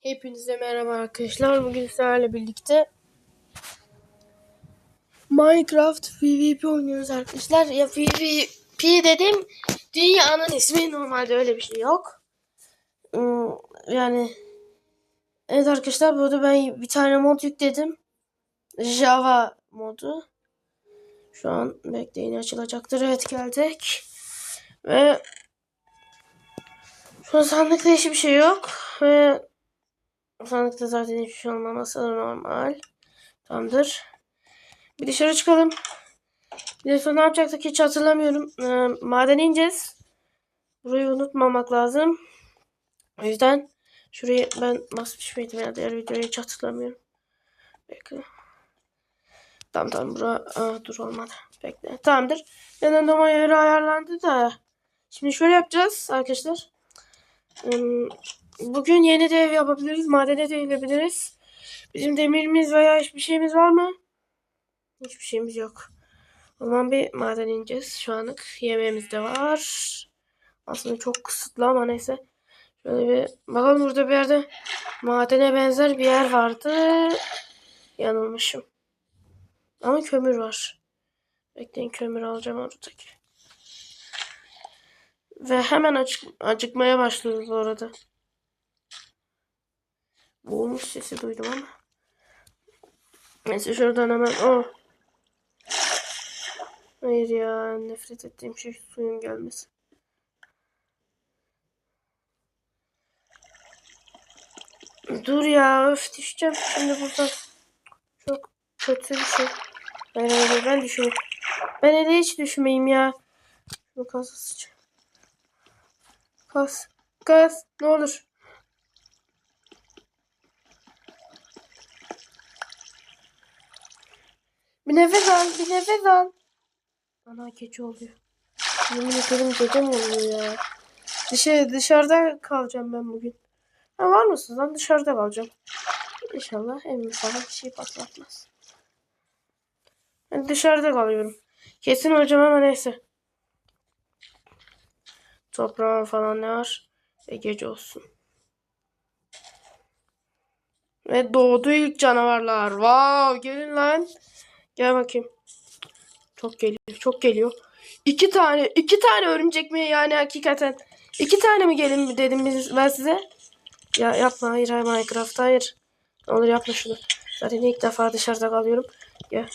Hepinize merhaba arkadaşlar. Bugün sizlerle birlikte Minecraft PvP oynuyoruz arkadaşlar. Ya PvP dedim dünyanın ismi normalde öyle bir şey yok. Hmm, Yani evet arkadaşlar burada ben bir tane mod yükledim. Java modu. Şu an bekleyin açılacaktır. Evet geldik. Ve şu an sandıkta hiçbir şey yok. Ve sandıkta zaten hiçbir şey olmaması normal. Tamamdır. Bir dışarı çıkalım. Bir sonra ne yapacaktık hiç hatırlamıyorum. Ee, madene ineceğiz. Burayı unutmamak lazım. O yüzden şurayı ben basmış mıydım ya diğer videoyu hiç hatırlamıyorum. Bekle. Tamam tamam bura Aa, dur olmadı. Bekle. Tamamdır. Yanındama yeri ayarlandı da. Şimdi şöyle yapacağız arkadaşlar. Hmm, Bugün yeni de ev yapabiliriz. Madene de inebiliriz. Bizim demirimiz veya hiçbir şeyimiz var mı? Hiçbir şeyimiz yok. O zaman bir maden ineceğiz. Şu anlık yemeğimiz de var. Aslında çok kısıtlı ama neyse. Şöyle bir bakalım burada bir yerde madene benzer bir yer vardı. Yanılmışım. Ama kömür var. Bekleyin kömür alacağım oradaki. Ve hemen acık acıkmaya başlıyoruz bu arada. Boğulmuş sesi duydum ama. Neyse şuradan hemen o. Hayır ya nefret ettiğim şey suyun gelmesi. Dur ya öf düşeceğim şimdi buradan. Çok kötü bir şey. Hayır hayır ben düşüyorum. Ben hele hiç düşmeyeyim ya. Şunu kasa sıçacağım. Kas. Kas. Ne olur. Bir nefes al. Bir nefes al. Ana gece oluyor. Yemin ederim gece oluyor ya? Dışarı, dışarıda kalacağım ben bugün. Ha var mısın lan? Dışarıda kalacağım. İnşallah evim falan bir şey patlatmaz. Ben dışarıda kalıyorum. Kesin hocam ama neyse. Toprağım falan ne var? Ve gece olsun. Ve doğdu ilk canavarlar. Wow, gelin lan. Gel bakayım. Çok geliyor, çok geliyor. İki tane, iki tane örümcek mi yani hakikaten? İki tane mi gelin mi dedim ben size? Ya yapma, hayır hayır Minecraft, hayır. Ne olur yapma şunu. Zaten ilk defa dışarıda kalıyorum. Ya.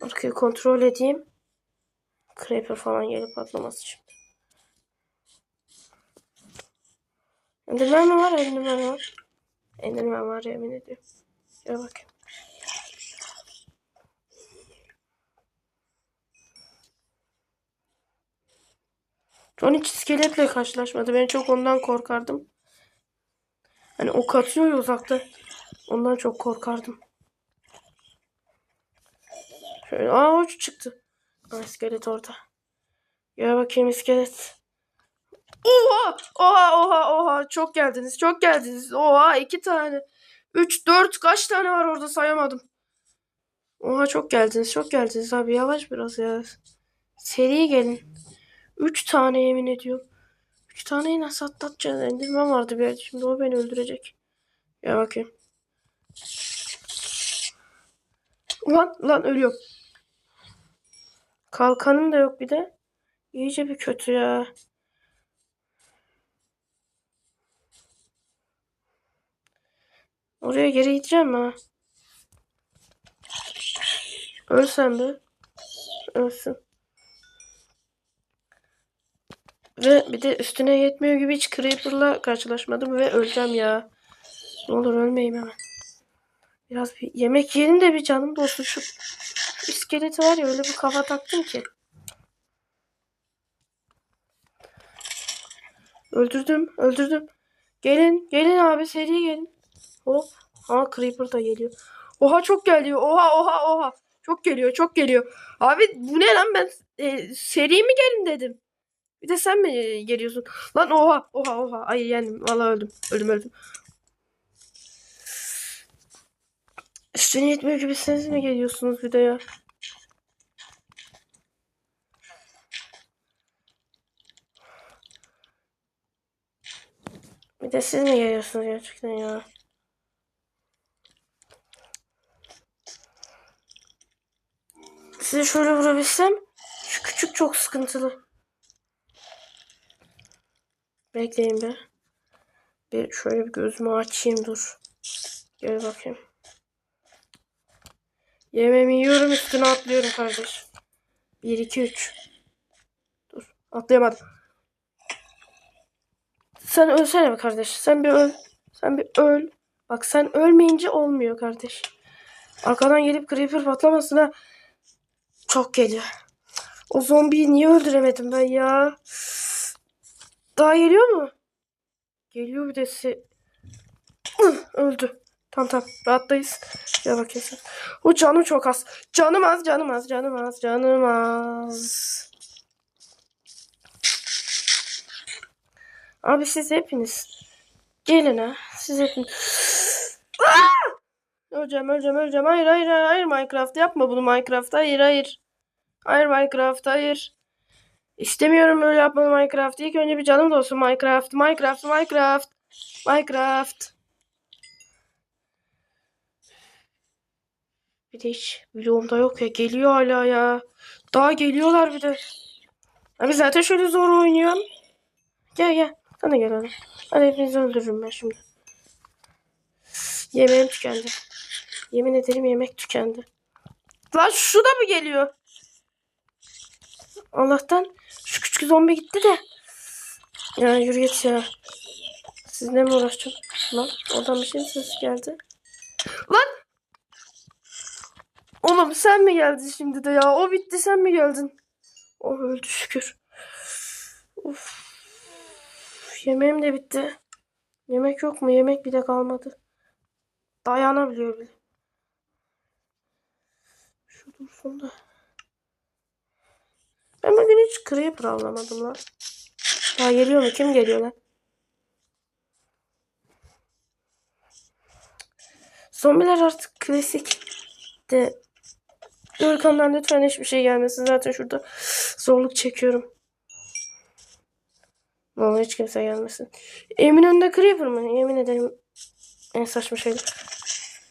Arkayı kontrol edeyim. Creeper falan gelip patlaması şimdi. Enderman mi var? Enderman var. Enderman var yemin ediyorum. Gel bakayım. Son hiç iskeletle karşılaşmadı. Ben çok ondan korkardım. Hani ok atıyor ya uzakta. Ondan çok korkardım. Şöyle aa uç çıktı. Aa, iskelet orada. Gel bakayım iskelet. Oha! Oha oha oha çok geldiniz çok geldiniz. Oha iki tane. Üç dört kaç tane var orada sayamadım. Oha çok geldiniz çok geldiniz abi yavaş biraz ya. Seri gelin. Üç tane yemin ediyorum. Üç taneyi nasıl atlatacağız? Endirmem vardı bir yerde. Şimdi o beni öldürecek. Ya bakayım. Lan lan ölüyorum. Kalkanım da yok bir de. İyice bir kötü ya. Oraya geri gideceğim ha. Ölsem de. Ölsün. Ve bir de üstüne yetmiyor gibi hiç Creeper'la karşılaşmadım ve öleceğim ya. Ne olur ölmeyeyim hemen. Biraz bir yemek yiyelim de bir canım dolsun şu iskeleti var ya öyle bir kafa taktım ki. Öldürdüm, öldürdüm. Gelin, gelin abi seri gelin. Hop. Ha Creeper da geliyor. Oha çok geliyor. Oha oha oha. Çok geliyor, çok geliyor. Abi bu ne lan ben e, seri mi gelin dedim. Bir de sen mi geliyorsun? Lan oha oha oha. Ay yendim. Vallahi öldüm. Öldüm öldüm. Üstüne yetmiyor gibi siz mi geliyorsunuz bir de ya? Bir de siz mi geliyorsunuz gerçekten ya? Sizi şöyle vurabilsem şu küçük çok sıkıntılı. Bekleyin bir. Bir şöyle bir gözümü açayım dur. Gel bakayım. Yemeğimi yiyorum üstüne atlıyorum kardeş. 1 2 3. Dur atlayamadım. Sen ölsene be kardeş. Sen bir öl. Sen bir öl. Bak sen ölmeyince olmuyor kardeş. Arkadan gelip creeper patlamasın ha. Çok geliyor. O zombiyi niye öldüremedim ben ya? Daha geliyor mu? Geliyor bir de Öldü. Tamam tamam rahattayız. Ya sen. O canım çok az. Canım az canım az canım az canım az. Abi siz hepiniz gelin ha. Siz hepiniz. Aa! Öleceğim öleceğim öleceğim. Hayır hayır hayır Minecraft yapma bunu Minecraft. Hayır hayır. Hayır Minecraft hayır. İstemiyorum öyle yapmanı Minecraft. İlk önce bir canım da olsun Minecraft. Minecraft Minecraft. Minecraft. Bir de hiç videomda yok ya. Geliyor hala ya. Daha geliyorlar bir de. Abi zaten şöyle zor oynuyorum. Gel gel. Sana gel hadi. Hadi hepinizi öldürürüm ben şimdi. Yemeğim tükendi. Yemin ederim yemek tükendi. Lan şu da mı geliyor? Allah'tan küçük zombi gitti de. Ya yürü git ya. Sizinle mi uğraşacağım? Lan oradan bir şey ses geldi. Lan! Oğlum sen mi geldin şimdi de ya? O bitti sen mi geldin? O öldü şükür. Uf. Yemeğim de bitti. Yemek yok mu? Yemek bile kalmadı. Dayanabiliyor bile. Şu dursun da. Ben bugün hiç creeper avlamadım lan. Daha geliyor mu? Kim geliyor lan? Zombiler artık klasik de Görkan'dan lütfen hiçbir şey gelmesin. Zaten şurada zorluk çekiyorum. Olur hiç kimse gelmesin. Emin önünde creeper mı? Yemin ederim en saçma şey.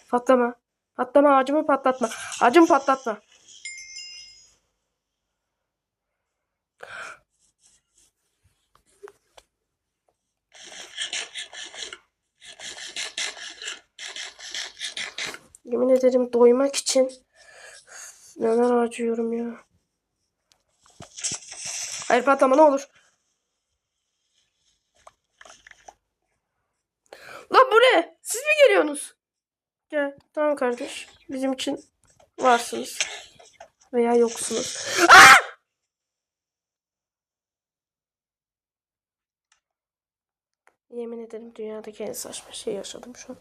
Patlama. Patlama ağacımı patlatma. Ağacımı patlatma. Yemin ederim doymak için neler harcıyorum ya. Hayır patlama ne olur. Lan bu ne? Siz mi geliyorsunuz? Gel. Tamam kardeş. Bizim için varsınız. Veya yoksunuz. Aa! Yemin ederim dünyadaki en saçma şey yaşadım şu an.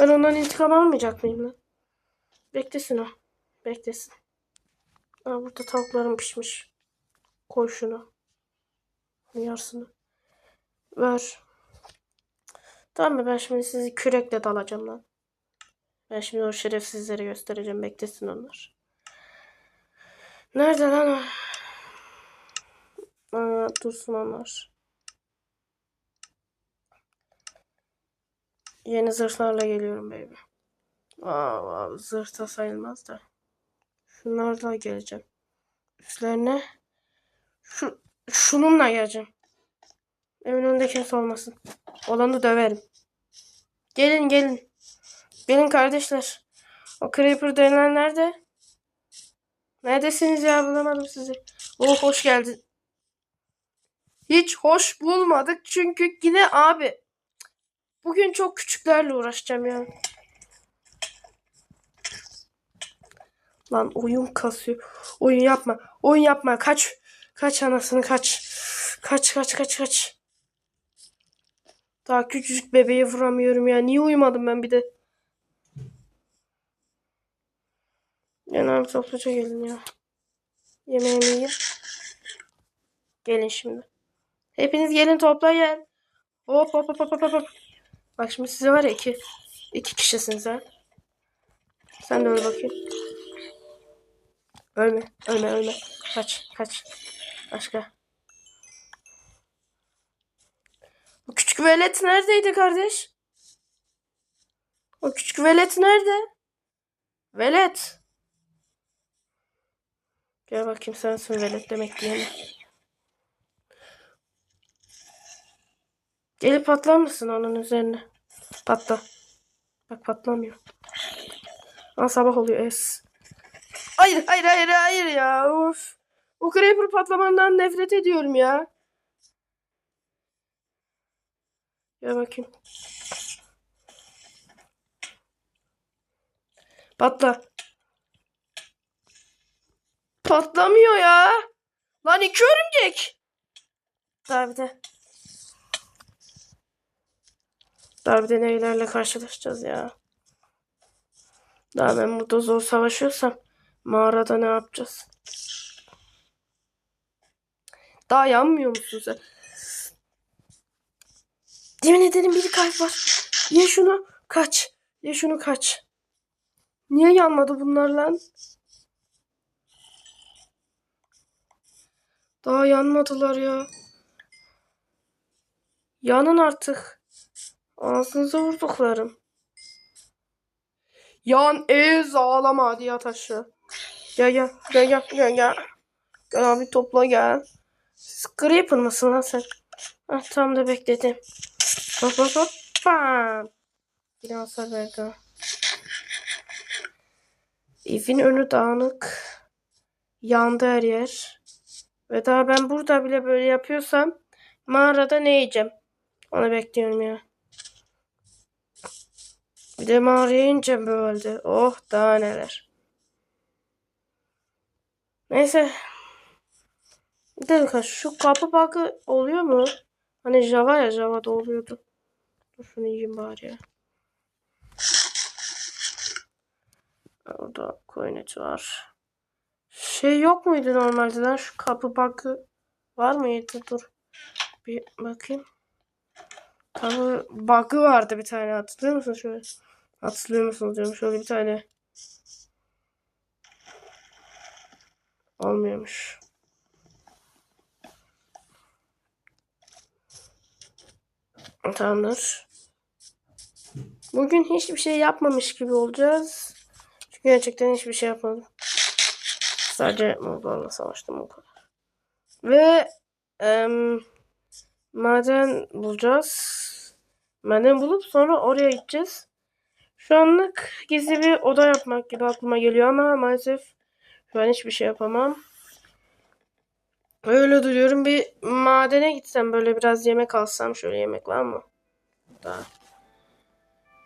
Ben ondan intikam almayacak mıyım lan? Beklesin o. Beklesin. Aa, burada tavuklarım pişmiş. Koy şunu. Yarısını. Ver. Tamam mı? Ben şimdi sizi kürekle dalacağım lan. Ben şimdi o şerefsizleri göstereceğim. Beklesin onlar. Nerede lan o? Aa, dursun onlar. Yeni zırhlarla geliyorum baby. Aa, zırh da sayılmaz da. Şunlarla geleceğim. Üstlerine şu şununla geleceğim. Evin önünde kimse olmasın. Olanı döverim. Gelin gelin. Gelin kardeşler. O Creeper denilen nerede? Neredesiniz ya bulamadım sizi. Oh hoş geldin. Hiç hoş bulmadık çünkü yine abi. Bugün çok küçüklerle uğraşacağım ya. Lan oyun kasıyor. Oyun yapma. Oyun yapma. Kaç. Kaç anasını kaç. Kaç kaç kaç kaç. Daha küçücük bebeği vuramıyorum ya. Niye uyumadım ben bir de? Abi topluca gelin ya. Yemeğimi yiyeyim. Gelin şimdi. Hepiniz gelin topla gel. Hop hop hop hop hop hop. Bak şimdi size var ya iki. iki kişisiniz ha. Sen de öl bakayım. Ölme. Ölme ölme. Kaç kaç. Başka. Bu küçük velet neredeydi kardeş? O küçük velet nerede? Velet. Gel bakayım sensin velet demek diyene. Gelip patlar mısın onun üzerine? Patla. Bak patlamıyor. Aa sabah oluyor es. Hayır hayır hayır hayır ya. Of. O creeper patlamandan nefret ediyorum ya. Gel bakayım. Patla. Patlamıyor ya. Lan iki örümcek. Daha bir de. Daha bir de neylerle karşılaşacağız ya. Daha ben burada zor savaşıyorsam mağarada ne yapacağız? Daha yanmıyor musun sen? Yemin ederim bir kalp var. Ye şunu kaç. Ye şunu kaç. Niye yanmadı bunlar lan? Daha yanmadılar ya. Yanın artık. Ağzınıza vurduklarım. Yan ez ağlama hadi yat aşağı. Gel gel gel gel gel gel. Gel abi topla gel. Siz Creeper mısın lan sen? Ah, tam da bekledim. Hop hop hop. Bam. Bir hasar verdi. Evin önü dağınık. Yandı her yer. Ve daha ben burada bile böyle yapıyorsam mağarada ne yiyeceğim? Onu bekliyorum ya. Mağaraya ineceğim böyle. Oh daha neler. Neyse. Bir dakika şu kapı bug'ı oluyor mu? Hani Java ya Java'da oluyordu. Dur şunu yiyeyim bari ya. Orada coinage var. Şey yok muydu normalde lan şu kapı bug'ı var mıydı? Dur. Bir bakayım. Kapı bug'ı vardı bir tane hatırlıyor musun şöyle? Hatırlıyor musunuz diyorum şöyle bir tane. Olmuyormuş. Tamamdır. Bugün hiçbir şey yapmamış gibi olacağız. Çünkü gerçekten hiçbir şey yapmadım. Sadece Moğollarla savaştım o kadar. Ve em, maden bulacağız. Maden bulup sonra oraya gideceğiz. Şu anlık gizli bir oda yapmak gibi aklıma geliyor ama maalesef şu an hiçbir şey yapamam. Öyle duruyorum. Bir madene gitsem böyle biraz yemek alsam. Şöyle yemek var mı? Daha.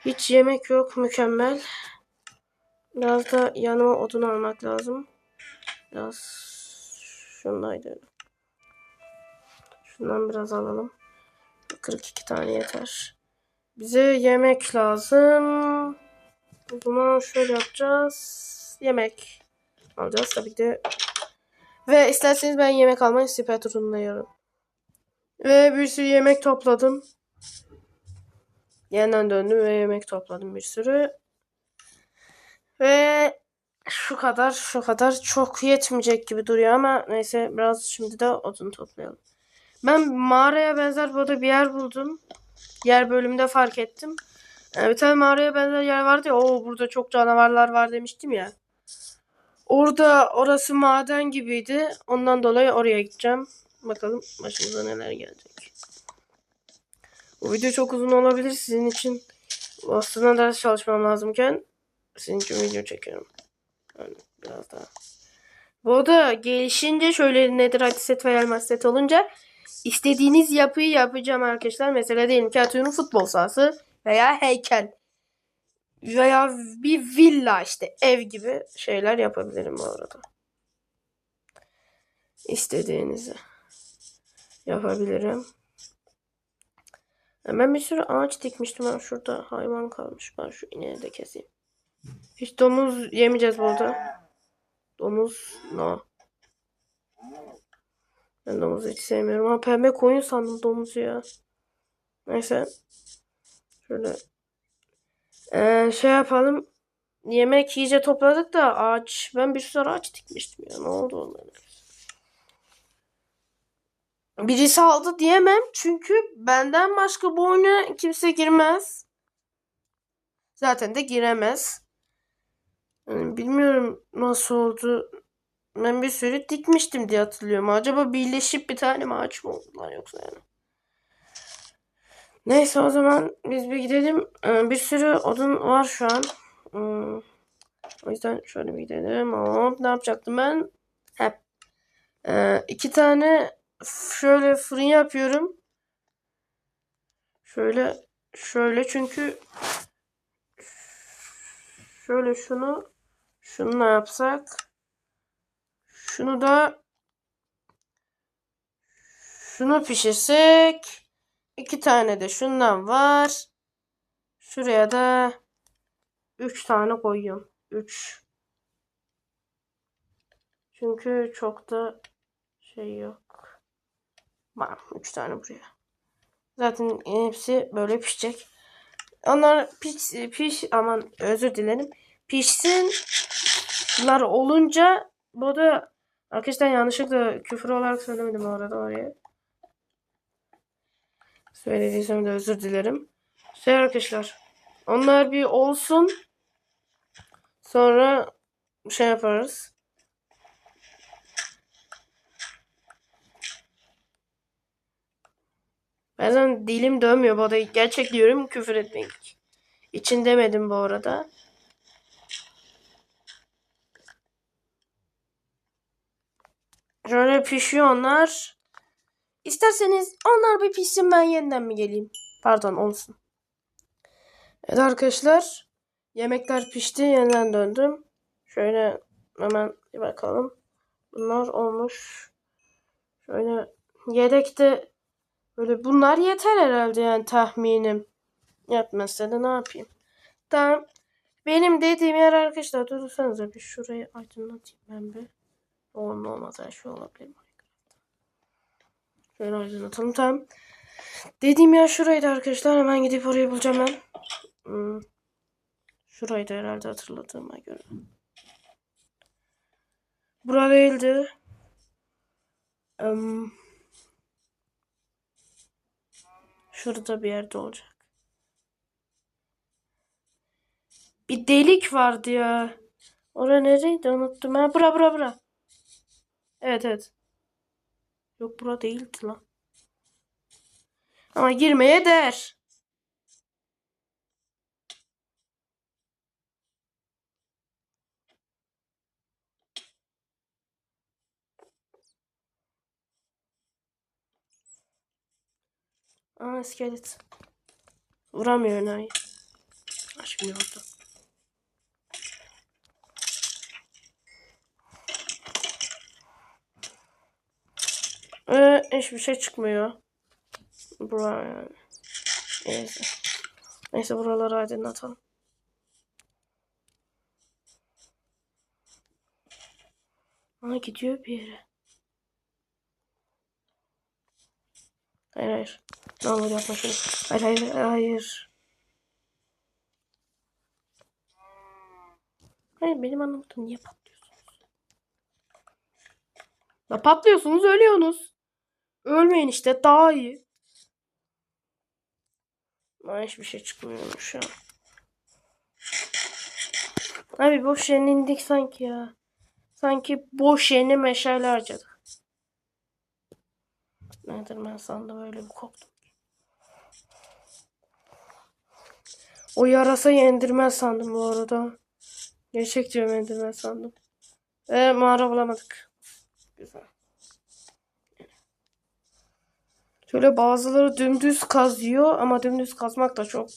Hiç yemek yok. Mükemmel. Biraz da yanıma odun almak lazım. Biraz şundaydı. Şundan biraz alalım. 42 tane yeter. Bize yemek lazım. O zaman şöyle yapacağız. Yemek alacağız tabii de. Ve isterseniz ben yemek almayı siper turundayım. Ve bir sürü yemek topladım. Yeniden döndüm ve yemek topladım bir sürü. Ve şu kadar şu kadar çok yetmeyecek gibi duruyor ama neyse biraz şimdi de odun toplayalım. Ben mağaraya benzer burada bir yer buldum. Yer bölümünde fark ettim. Yani bir tane mağaraya benzer yer vardı ya. Oo burada çok canavarlar var demiştim ya. Orada orası maden gibiydi. Ondan dolayı oraya gideceğim. Bakalım başımıza neler gelecek. Bu video çok uzun olabilir sizin için. Aslında ders çalışmam lazımken sizin için video çekiyorum. Yani biraz daha. Bu arada gelişince şöyle nedir set veya elmas set olunca istediğiniz yapıyı yapacağım arkadaşlar. Mesela diyelim ki atıyorum futbol sahası veya heykel veya bir villa işte ev gibi şeyler yapabilirim bu arada. İstediğinizi yapabilirim. Ben bir sürü ağaç dikmiştim. Ben şurada hayvan kalmış. Ben şu ineği de keseyim. Hiç domuz yemeyeceğiz burada. Domuz no. Ben domuzu hiç sevmiyorum. Ama pembe koyun sandım domuzu ya. Neyse. Şöyle. Ee, şey yapalım. Yemek iyice topladık da ağaç. Ben bir sürü ağaç dikmiştim ya. Ne oldu onlara? birisi aldı diyemem. Çünkü benden başka bu oyuna kimse girmez. Zaten de giremez. Yani bilmiyorum nasıl oldu. Ben bir sürü dikmiştim diye hatırlıyorum. Acaba birleşip bir tane mi ağaç mı oldular yoksa yani? Neyse o zaman biz bir gidelim. Ee, bir sürü odun var şu an. Hmm. O yüzden şöyle bir gidelim. Hop, ne yapacaktım ben? Hep. Ee, iki tane şöyle fırın yapıyorum. Şöyle şöyle çünkü şöyle şunu şununla yapsak şunu da şunu pişirsek iki tane de şundan var. Şuraya da üç tane koyuyorum. Üç. Çünkü çok da şey yok. Bak üç tane buraya. Zaten hepsi böyle pişecek. Onlar piş, piş aman özür dilerim. Pişsinler olunca bu da arkadaşlar yanlışlıkla küfür olarak söylemedim orada oraya. Söylediysem de özür dilerim. Şey arkadaşlar. Onlar bir olsun. Sonra şey yaparız. Bazen dilim dönmüyor bu arada. Gerçek diyorum küfür etmek. için demedim bu arada. Şöyle pişiyor onlar. İsterseniz onlar bir pişsin ben yeniden mi geleyim? Pardon olsun. Evet arkadaşlar. Yemekler pişti. Yeniden döndüm. Şöyle hemen bir bakalım. Bunlar olmuş. Şöyle yedekte böyle bunlar yeter herhalde yani tahminim. Yetmezse de ne yapayım. Tamam. Benim dediğim yer arkadaşlar durursanıza bir şurayı aydınlatayım ben bir. Onun olmaz her şey olabilir. Şöyle aydınlatalım tamam. Dediğim yer şuraydı arkadaşlar. Hemen gidip orayı bulacağım ben. Hmm. Şuraydı herhalde hatırladığıma göre. Bura değildi. Um, şurada bir yerde olacak. Bir delik vardı ya. Ora nereydi unuttum. Ha bura bura bura. Evet evet. Yok bura değildi lan. Ama girmeye değer. Aa iskelet. Vuramıyor enayi. Ha şimdi vurdu. Ee, hiçbir şey çıkmıyor. Bura yani. Neyse. Neyse buraları aydınlatalım. Aa gidiyor bir yere. Hayır hayır. Ne olur yapma şunu. Hayır hayır hayır. Hayır benim anlamadım. Niye patlıyorsunuz? Ya patlıyorsunuz ölüyorsunuz. Ölmeyin işte daha iyi. Ama hiçbir şey çıkmıyormuş an. Abi boş yerine indik sanki ya. Sanki boş yerine meşale harcadık. Nedir ben sandım öyle bir korktum. O yarasa endirmez sandım bu arada. Gerçek diyorum endirmez sandım. Ve mağara bulamadık. Güzel. Şöyle bazıları dümdüz kazıyor ama dümdüz kazmak da çok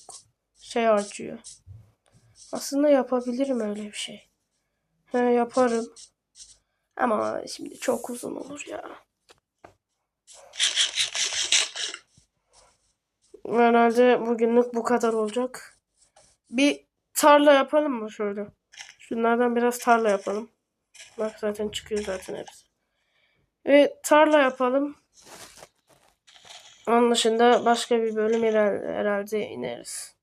şey harcıyor. Aslında yapabilirim öyle bir şey. He yaparım. Ama şimdi çok uzun olur ya. Herhalde bugünlük bu kadar olacak. Bir tarla yapalım mı şöyle? Şunlardan biraz tarla yapalım. Bak zaten çıkıyor zaten hepsi. Ve tarla yapalım. Onun dışında başka bir bölüm herhalde ineriz.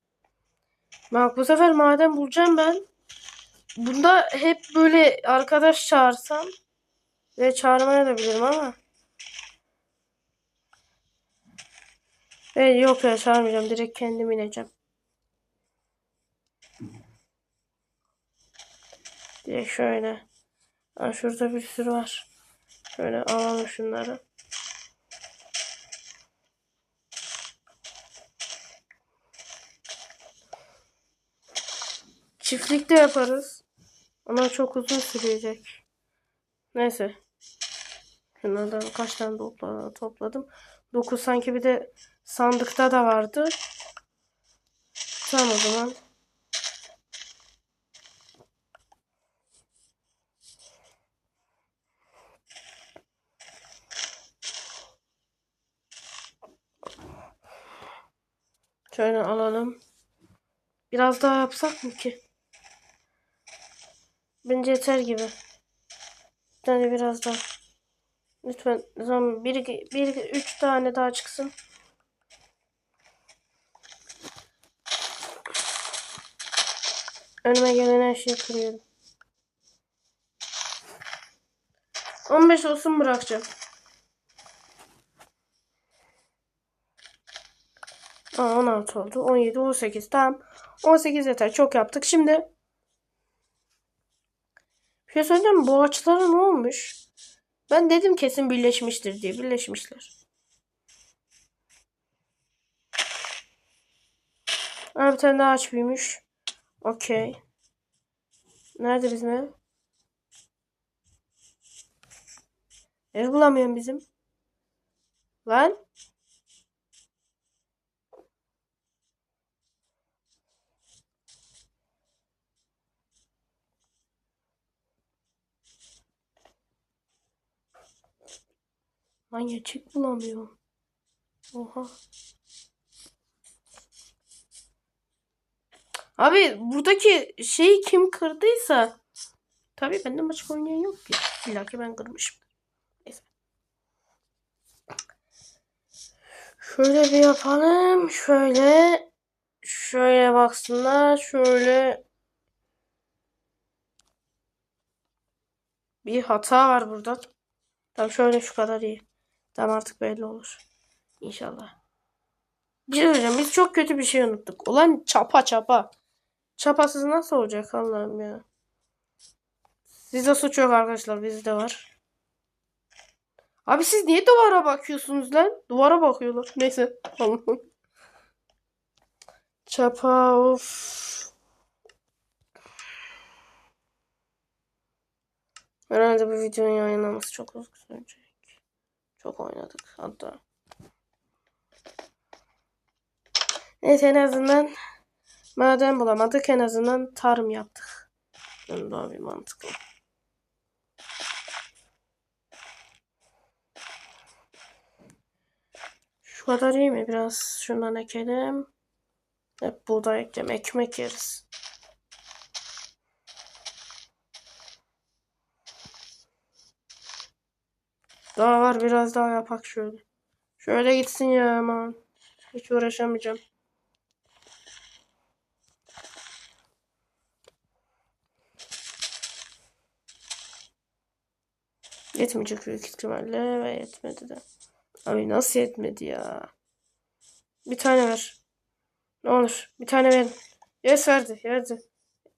Bak bu sefer maden bulacağım ben. Bunda hep böyle arkadaş çağırsam ve çağırmaya da bilirim ama Ve yok ya çağırmayacağım. Direkt kendim ineceğim. Direkt şöyle. Aa, şurada bir sürü var. Şöyle alalım şunları. Çiftlik de yaparız. Ama çok uzun sürecek. Neyse. Şunlardan kaç tane topla- topladım. 9 sanki bir de sandıkta da vardı. Tamam o zaman. Şöyle alalım. Biraz daha yapsak mı ki? Bence yeter gibi. Bir tane biraz daha. Lütfen zaman bir, bir, üç tane daha çıksın. Önüme gelen her şeyi kırıyorum. 15 olsun bırakacağım. Aa, 16 oldu. 17, 18. Tamam. 18 yeter. Çok yaptık. Şimdi bir şey söyleyeceğim? Bu ağaçlara ne olmuş? Ben dedim kesin birleşmiştir diye. Birleşmişler. Aa, bir tane daha ağaç büyümüş. Okey. Nerede bizim ev? Ev bulamıyorum bizim. Lan. Lan gerçek bulamıyorum. Oha. Abi buradaki şeyi kim kırdıysa tabii benden maçık oynayan yok ki. İlla ki ben kırmışım. Neyse. Şöyle bir yapalım. Şöyle şöyle baksınlar. Şöyle bir hata var burada. Tamam şöyle şu kadar iyi. Tamam artık belli olur. İnşallah. Bir şey söyleyeceğim. Biz çok kötü bir şey unuttuk. Ulan çapa çapa. Çapasız nasıl olacak Allah'ım ya. Sizde suç yok arkadaşlar. Bizde var. Abi siz niye duvara bakıyorsunuz lan? Duvara bakıyorlar. Neyse. Allah'ım. Çapa of. Herhalde bu videonun yayınlaması çok uzun sürecek. Çok oynadık hatta. Neyse en azından maden bulamadık en azından tarım yaptık. Yani bir mantıklı. Şu kadar iyi mi? Biraz şundan ekelim. Hep buğday ekleyeceğim. Ekmek yeriz. Daha var biraz daha yapak şöyle. Şöyle gitsin ya aman. Hiç uğraşamayacağım. Yetmeyecek büyük ihtimalle ve yetmedi de. Abi nasıl yetmedi ya? Bir tane ver. Ne olur bir tane verin. Yes verdi verdi.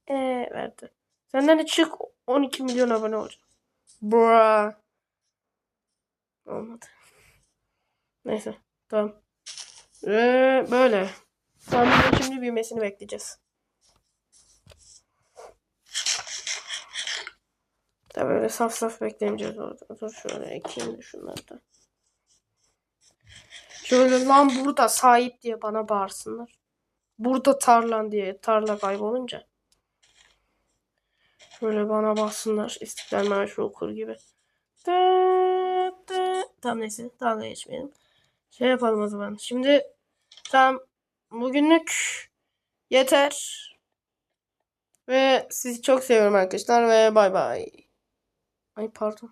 Ee verdi. Senden de çık 12 milyon abone olacak. Bra. Olmadı. Neyse. Tamam. Ee, böyle. Tamam şimdi büyümesini bekleyeceğiz. Tabii böyle saf saf beklemeyeceğiz orada. Dur şöyle ekeyim de şunları da. Şöyle lan burada sahip diye bana bağırsınlar. Burada tarlan diye tarla kaybolunca. Şöyle bana bassınlar. İstiklal Marşı okur gibi. Dı, Tamam neyse dalga geçmeyelim. Şey yapalım o zaman. Şimdi tam bugünlük yeter. Ve sizi çok seviyorum arkadaşlar ve bay bay. Ay pardon.